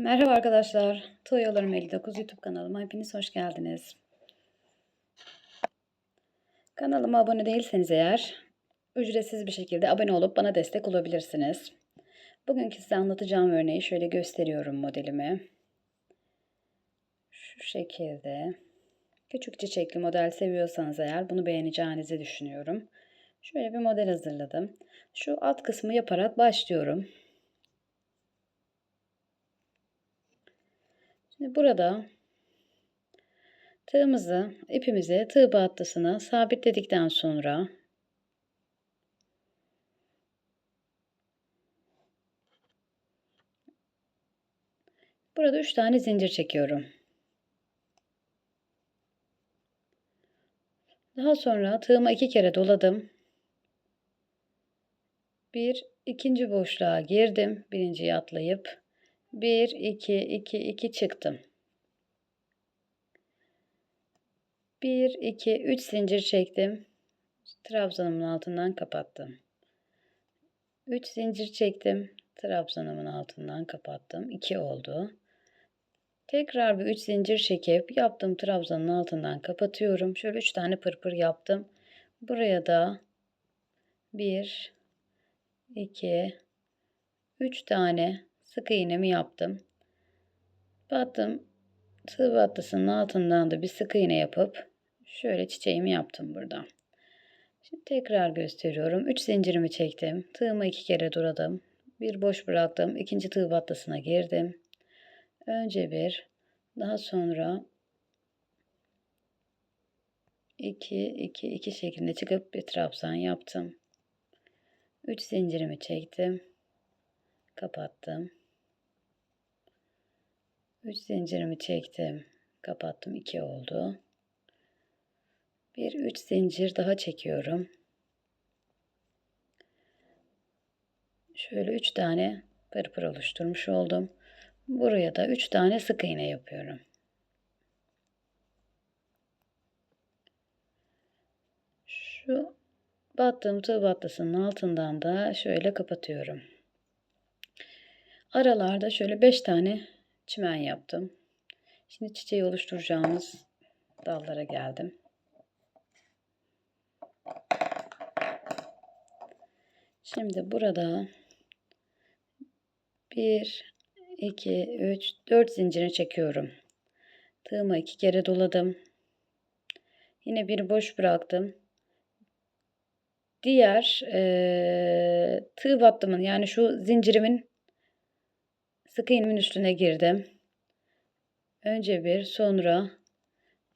Merhaba arkadaşlar. Toyalarım 59 YouTube kanalıma hepiniz hoş geldiniz. Kanalıma abone değilseniz eğer ücretsiz bir şekilde abone olup bana destek olabilirsiniz. Bugünkü size anlatacağım örneği şöyle gösteriyorum modelimi. Şu şekilde. Küçük çiçekli model seviyorsanız eğer bunu beğeneceğinizi düşünüyorum. Şöyle bir model hazırladım. Şu alt kısmı yaparak başlıyorum. Şimdi burada tığımızı ipimizi tığ battısına sabitledikten sonra burada 3 tane zincir çekiyorum. Daha sonra tığıma iki kere doladım. Bir ikinci boşluğa girdim. Birinciyi atlayıp 1 2 2 2 çıktım. 1 2 3 zincir çektim. Trabzanımın altından kapattım. 3 zincir çektim. Trabzanımın altından kapattım. 2 oldu. Tekrar bir 3 zincir çekip yaptığım trabzanın altından kapatıyorum. Şöyle 3 tane pırpır yaptım. Buraya da 1 2 3 tane sık iğnemi yaptım. Battım. Tığ battısının altından da bir sık iğne yapıp şöyle çiçeğimi yaptım burada. Şimdi tekrar gösteriyorum. 3 zincirimi çektim. Tığımı iki kere doladım. Bir boş bıraktım. İkinci tığ battısına girdim. Önce bir, daha sonra 2 2 2 şeklinde çıkıp bir trabzan yaptım. 3 zincirimi çektim. Kapattım. 3 zincirimi çektim. Kapattım. 2 oldu. Bir 3 zincir daha çekiyorum. Şöyle 3 tane pırpır oluşturmuş oldum. Buraya da 3 tane sık iğne yapıyorum. Şu battığım tığ battısının altından da şöyle kapatıyorum. Aralarda şöyle 5 tane çimen yaptım. Şimdi çiçeği oluşturacağımız dallara geldim. Şimdi burada 1 2 3 4 zincirini çekiyorum. Tığımı iki kere doladım. Yine bir boş bıraktım. Diğer e, tığ battımın yani şu zincirimin sık iğnemin üstüne girdim. Önce bir sonra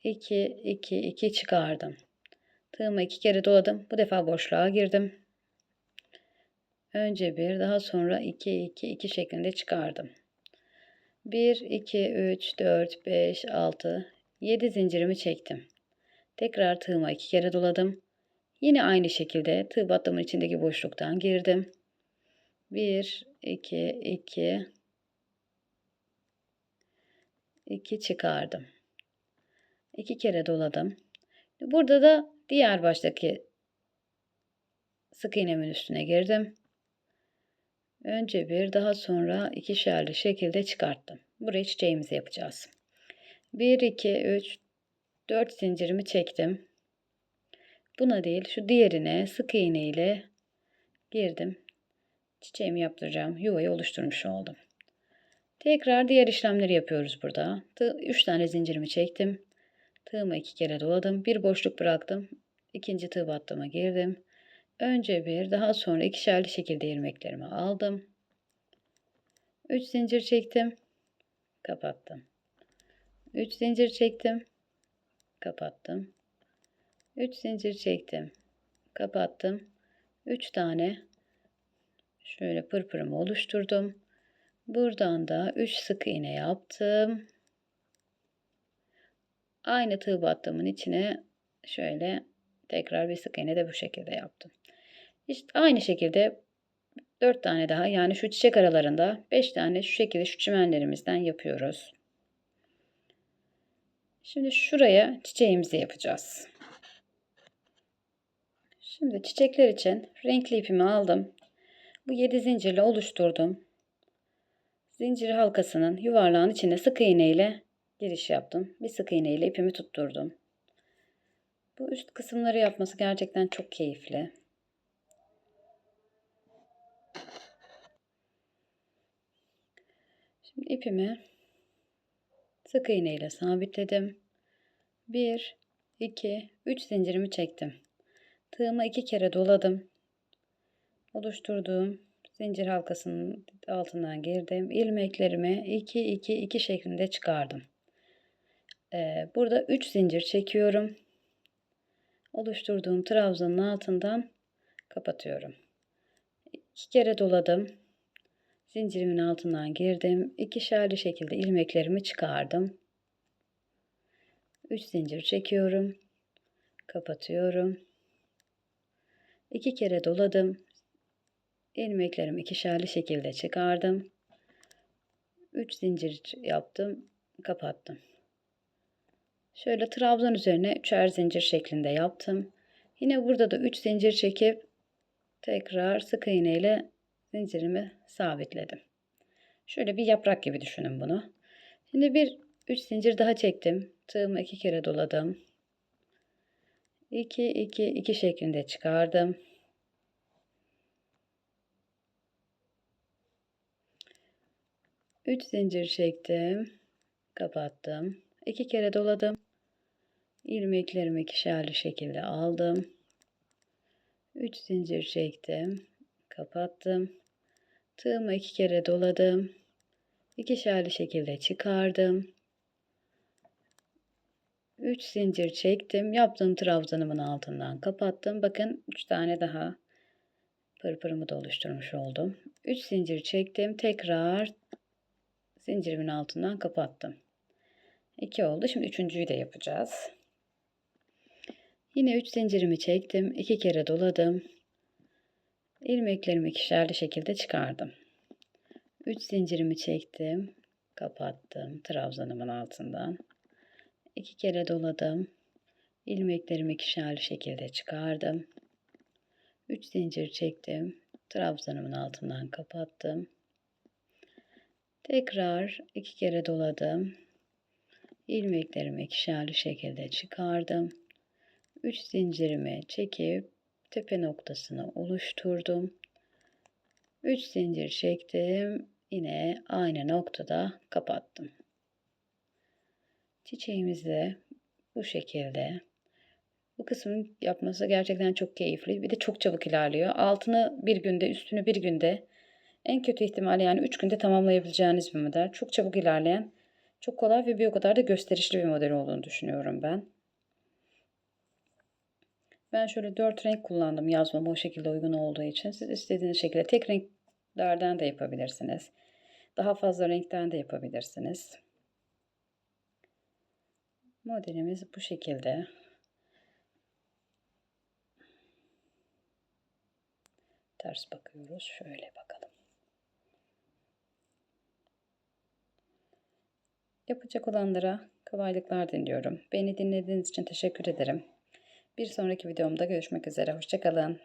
2 2 2 çıkardım. Tığımı iki kere doladım. Bu defa boşluğa girdim. Önce bir daha sonra 2 2 2 şeklinde çıkardım. 1 2 3 4 5 6 7 zincirimi çektim. Tekrar tığıma iki kere doladım. Yine aynı şekilde tığ battımın içindeki boşluktan girdim. 1 2 2 2 çıkardım. 2 kere doladım. Burada da diğer baştaki sık iğnemin üstüne girdim. Önce bir daha sonra ikişerli şekilde çıkarttım. Buraya çiçeğimizi yapacağız. 1 2 3 4 zincirimi çektim. Buna değil şu diğerine sık iğne ile girdim. Çiçeğimi yaptıracağım. Yuvayı oluşturmuş oldum. Tekrar diğer işlemleri yapıyoruz burada. 3 tane zincirimi çektim. Tığımı iki kere doladım. Bir boşluk bıraktım. İkinci tığ battıma girdim. Önce bir daha sonra ikişerli şekilde ilmeklerimi aldım. 3 zincir çektim. Kapattım. 3 zincir çektim. Kapattım. 3 zincir çektim. Kapattım. 3 tane şöyle pırpırımı oluşturdum. Buradan da 3 sık iğne yaptım. Aynı tığ battığımın içine şöyle tekrar bir sık iğne de bu şekilde yaptım. İşte aynı şekilde 4 tane daha yani şu çiçek aralarında 5 tane şu şekilde şu çimenlerimizden yapıyoruz. Şimdi şuraya çiçeğimizi yapacağız. Şimdi çiçekler için renkli ipimi aldım. Bu 7 zincirle oluşturdum. Zincir halkasının yuvarlağın içine sık iğne ile giriş yaptım. Bir sık iğne ile ipimi tutturdum. Bu üst kısımları yapması gerçekten çok keyifli. Şimdi ipimi sık iğne ile sabitledim. 1 2 3 zincirimi çektim. Tığımı iki kere doladım. Oluşturduğum zincir halkasının altından girdim. ilmeklerimi 2 2 2 şeklinde çıkardım. Ee, burada 3 zincir çekiyorum. Oluşturduğum trabzanın altından kapatıyorum. İki kere doladım. Zincirimin altından girdim. İkişerli şekilde ilmeklerimi çıkardım. 3 zincir çekiyorum. Kapatıyorum. İki kere doladım. İlmeklerimi ikişerli şekilde çıkardım. 3 zincir yaptım. Kapattım. Şöyle trabzan üzerine üçer zincir şeklinde yaptım. Yine burada da 3 zincir çekip tekrar sık iğne ile zincirimi sabitledim. Şöyle bir yaprak gibi düşünün bunu. Şimdi bir 3 zincir daha çektim. Tığımı iki kere doladım. 2 2 2 şeklinde çıkardım. Üç zincir çektim. Kapattım. İki kere doladım. İlmeklerimi ikişerli şekilde aldım. 3 zincir çektim. Kapattım. Tığımı iki kere doladım. İkişerli şekilde çıkardım. 3 zincir çektim. Yaptığım trabzanımın altından kapattım. Bakın 3 tane daha pırpırımı da oluşturmuş oldum. 3 zincir çektim. Tekrar zincirimin altından kapattım. 2 oldu. Şimdi üçüncüyü de yapacağız. Yine 3 zincirimi çektim. 2 kere doladım. İlmeklerimi ikişerli şekilde çıkardım. 3 zincirimi çektim. Kapattım. Trabzanımın altından. 2 kere doladım. İlmeklerimi ikişerli şekilde çıkardım. 3 zincir çektim. Trabzanımın altından kapattım. Tekrar iki kere doladım. İlmeklerimi ikişerli şekilde çıkardım. 3 zincirimi çekip tepe noktasını oluşturdum. 3 zincir çektim. Yine aynı noktada kapattım. Çiçeğimiz de bu şekilde. Bu kısmın yapması gerçekten çok keyifli. Bir de çok çabuk ilerliyor. Altını bir günde, üstünü bir günde. En kötü ihtimalle yani 3 günde tamamlayabileceğiniz bir model. Çok çabuk ilerleyen, çok kolay ve bir o kadar da gösterişli bir model olduğunu düşünüyorum ben. Ben şöyle 4 renk kullandım yazmama o şekilde uygun olduğu için. Siz istediğiniz şekilde tek renklerden de yapabilirsiniz. Daha fazla renkten de yapabilirsiniz. Modelimiz bu şekilde. Ters bakıyoruz. Şöyle bakalım. Yapacak olanlara kolaylıklar diliyorum. Beni dinlediğiniz için teşekkür ederim. Bir sonraki videomda görüşmek üzere. Hoşçakalın.